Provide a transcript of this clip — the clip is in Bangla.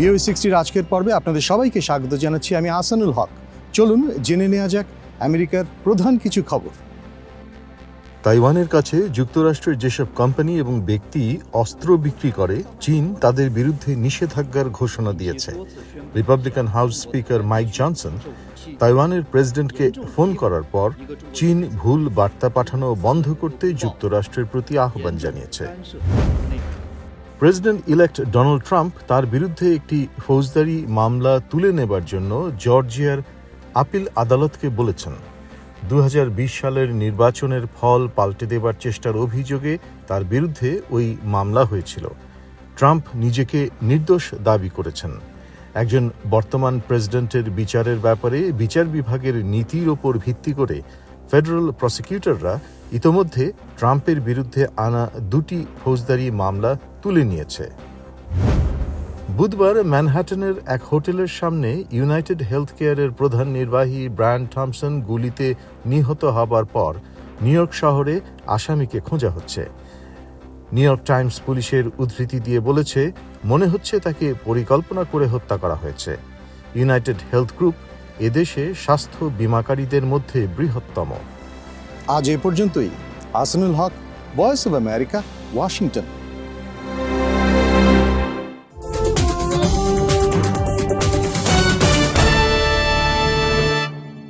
ভিও সিক্সটির আজকের পর্বে আপনাদের সবাইকে স্বাগত জানাচ্ছি আমি আসানুল হক। চলুন জেনে নেওয়া যাক আমেরিকার প্রধান কিছু খবর। তাইওয়ানের কাছে যুক্তরাষ্ট্রের যেসব কোম্পানি এবং ব্যক্তি অস্ত্র বিক্রি করে, চীন তাদের বিরুদ্ধে নিষেধাজ্ঞার ঘোষণা দিয়েছে। Republican house speaker Mike Johnson তাইওয়ানের প্রেসিডেন্টকে ফোন করার পর চীন ভুল বার্তা পাঠানো বন্ধ করতে যুক্তরাষ্ট্রের প্রতি আহ্বান জানিয়েছে। প্রেসিডেন্ট ইলেক্ট ডোনাল্ড ট্রাম্প তার বিরুদ্ধে একটি ফৌজদারি মামলা তুলে নেবার জন্য জর্জিয়ার আপিল আদালতকে বলেছেন। দু হাজার বিশ সালের নির্বাচনের ফল পাল্টে দেবার চেষ্টার অভিযোগে তার বিরুদ্ধে ওই মামলা হয়েছিল। ট্রাম্প নিজেকে নির্দোষ দাবি করেছেন। একজন বর্তমান প্রেসিডেন্টের বিচারের ব্যাপারে বিচার বিভাগের নীতির ওপর ভিত্তি করে ফেডারেল প্রসিকিউটররা ইতোমধ্যে ট্রাম্পের বিরুদ্ধে আনা দুটি ফৌজদারি মামলা তুলে নিয়েছে। বুধবার ম্যানহাটনের এক হোটেলের সামনে ইউনাইটেড হেলথ কেয়ারের প্রধান নির্বাহী ব্রায়ান থমসন গুলিতে নিহত হবার পর নিউ ইয়র্ক শহরে আসামিকে খোঁজা হচ্ছে। নিউ ইয়র্ক টাইমস পুলিশের উদ্ধৃতি দিয়ে বলেছে, মনে হচ্ছে তাকে পরিকল্পনা করে হত্যা করা হয়েছে। ইউনাইটেড হেলথ গ্রুপ এদেশে স্বাস্থ্য বিমাকারীদের মধ্যে বৃহত্তম। আজ এ পর্যন্তই। Ahsanul Haque Voice of America Washington